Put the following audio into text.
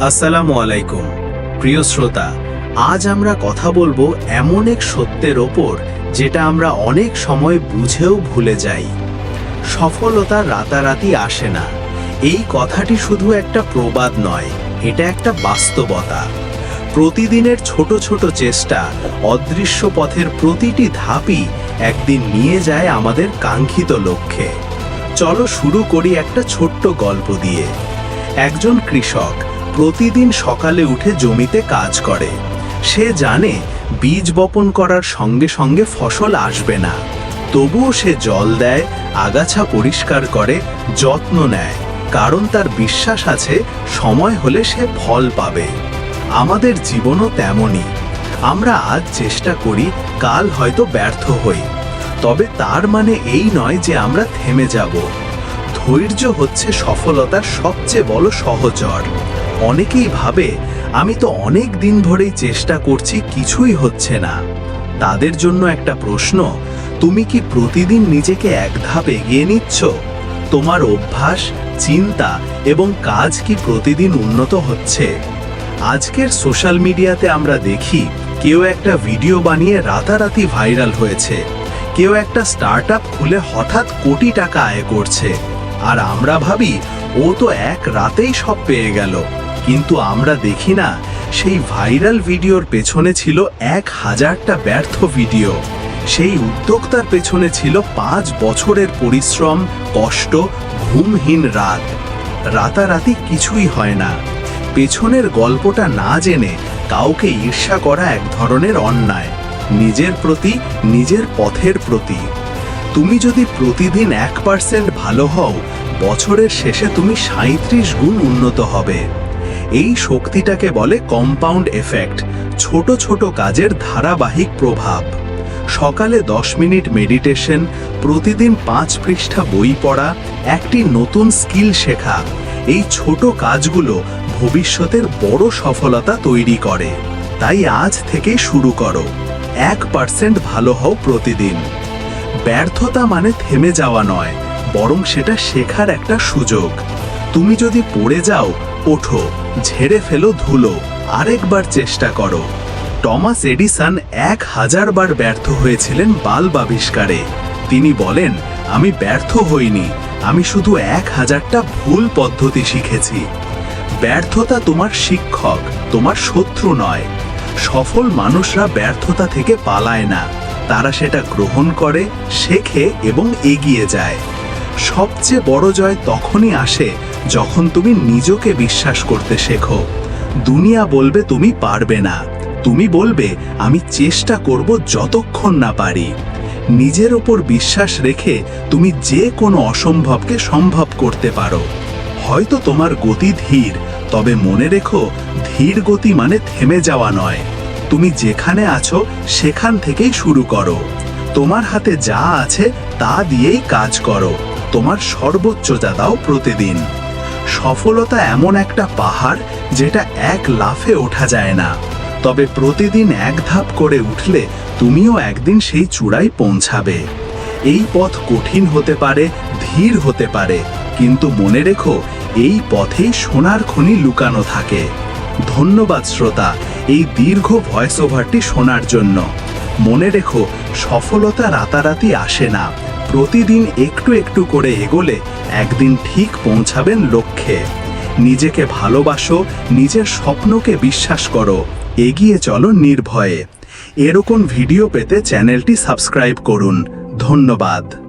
আসসালামু আলাইকুম। প্রিয় শ্রোতা, আজ আমরা কথা বলব এমন এক সত্যের ওপর যেটা আমরা অনেক সময় বুঝেও ভুলে যাই। সফলতা রাতারাতি আসে না। এই কথাটি শুধু একটা প্রবাদ নয়, এটা একটা বাস্তবতা। প্রতিদিনের ছোট ছোট চেষ্টা, অদৃশ্য পথের প্রতিটি ধাপই একদিন নিয়ে যায় আমাদের কাঙ্ক্ষিত লক্ষ্যে। চলো শুরু করি একটা ছোট্ট গল্প দিয়ে। একজন কৃষক প্রতিদিন সকালে উঠে জমিতে কাজ করে। সে জানে বীজ বপন করার সঙ্গে সঙ্গে ফসল আসবে না। তবুও সে জল দেয়, আগাছা পরিষ্কার করে, যত্ন নেয়। কারণ তার বিশ্বাস আছে, সময় হলে সে ফল পাবে। আমাদের জীবনও তেমনই। আমরা আজ চেষ্টা করি, কাল হয়তো ব্যর্থ হই। তবে তার মানে এই নয় যে আমরা থেমে যাব। ধৈর্য হচ্ছে সফলতার সবচেয়ে বড় সহচর। অনেকেই ভাবে, আমি তো অনেক দিন ধরেই চেষ্টা করছি, কিছুই হচ্ছে না। তাদের জন্য একটা প্রশ্ন, তুমি কি প্রতিদিন নিজেকে এক ধাপ এগিয়ে নিচ্ছ? তোমার অভ্যাস, চিন্তা এবং কাজ কি প্রতিদিন উন্নত হচ্ছে? আজকের সোশ্যাল মিডিয়াতে আমরা দেখি, কেউ একটা ভিডিও বানিয়ে রাতারাতি ভাইরাল হয়েছে। কেউ একটা স্টার্ট খুলে হঠাৎ কোটি টাকা আয় করছে। আর আমরা ভাবি, ও তো এক রাতেই সব পেয়ে গেল। কিন্তু আমরা দেখি না, সেই ভাইরাল ভিডিওর পেছনে ছিল এক হাজারটা ব্যর্থ ভিডিও। সেই উদ্যোক্তার পেছনে ছিল পাঁচ বছরের পরিশ্রম, কষ্ট, ঘুমহীন রাত। রাতারাতি কিছুই হয় না। পেছনের গল্পটা না জেনে কাউকে ঈর্ষা করা এক ধরনের অন্যায়, নিজের প্রতি, নিজের পথের প্রতি। তুমি যদি প্রতিদিন এক পার্সেন্ট ভালো হও, বছরের শেষে তুমি সাঁত্রিশ গুণ উন্নত হবে। এই শক্তিটাকে বলে কম্পাউন্ড এফেক্ট ছোট ছোট কাজের ধারাবাহিক প্রভাব। সকালে দশ মিনিট মেডিটেশন প্রতিদিন পাঁচ পৃষ্ঠা বই পড়া, একটি নতুন স্কিল শেখা, এই ছোট কাজগুলো ভবিষ্যতের বড় সফলতা তৈরি করে। তাই আজ থেকে শুরু করো। এক পার্সেন্ট ভালো হও প্রতিদিন। ব্যর্থতা মানে থেমে যাওয়া নয়, বরং সেটা শেখার একটা সুযোগ। তুমি যদি পড়ে যাও, ওঠো। ঝেড়ে ফেলো ধুলো। আরেকবার চেষ্টা করো। টমাস এডিসন এক হাজার বার ব্যর্থ হয়েছিলেন বাল্ব আবিষ্কারে তিনি বলেন, আমি ব্যর্থ হইনি। আমি শুধু এক হাজারটা ভুল পদ্ধতি শিখেছি। ব্যর্থতা তোমার শিক্ষক, তোমার শত্রু নয়। সফল মানুষরা ব্যর্থতা থেকে পালায় না। তারা সেটা গ্রহণ করে, শেখে এবং এগিয়ে যায়। সবচেয়ে বড় জয় তখনই আসে যখন তুমি নিজকে বিশ্বাস করতে শেখো, দুনিয়া বলবে তুমি পারবে না। তুমি বলবে, আমি চেষ্টা করব যতক্ষণ না পারি। নিজের ওপর বিশ্বাস রেখে তুমি যে কোনো অসম্ভবকে সম্ভব করতে পারো। হয়তো তোমার গতি ধীর, তবে মনে রেখো, ধীর গতি মানে থেমে যাওয়া নয়। তুমি যেখানে আছো, সেখান থেকেই শুরু করো। তোমার হাতে যা আছে, তা দিয়েই কাজ করো। তোমার সর্বোচ্চতা দাও প্রতিদিন। সফলতা এমন একটা পাহাড় যেটা এক লাফে ওঠা যায় না। তবে প্রতিদিন এক ধাপ করে উঠলে তুমিও একদিন সেই চূড়ায় পৌঁছাবে। এই পথ কঠিন হতে পারে, ধীর হতে পারে, কিন্তু মনে রেখো, এই পথেই সোনার খনি লুকানো থাকে। ধন্যবাদ, শ্রোতা, এই দীর্ঘ ভয়েস ওভারটি শোনার জন্য। মনে রেখো, সফলতা রাতারাতি আসে না। প্রতিদিন একটু একটু করে এগোলে একদিন ঠিক পৌঁছাবেন লক্ষ্যে। নিজেকে ভালোবাসো, নিজের স্বপ্নকে বিশ্বাস করো, এগিয়ে চলো নির্ভয়ে। এরকম ভিডিও পেতে চ্যানেলটি সাবস্ক্রাইব করুন। ধন্যবাদ।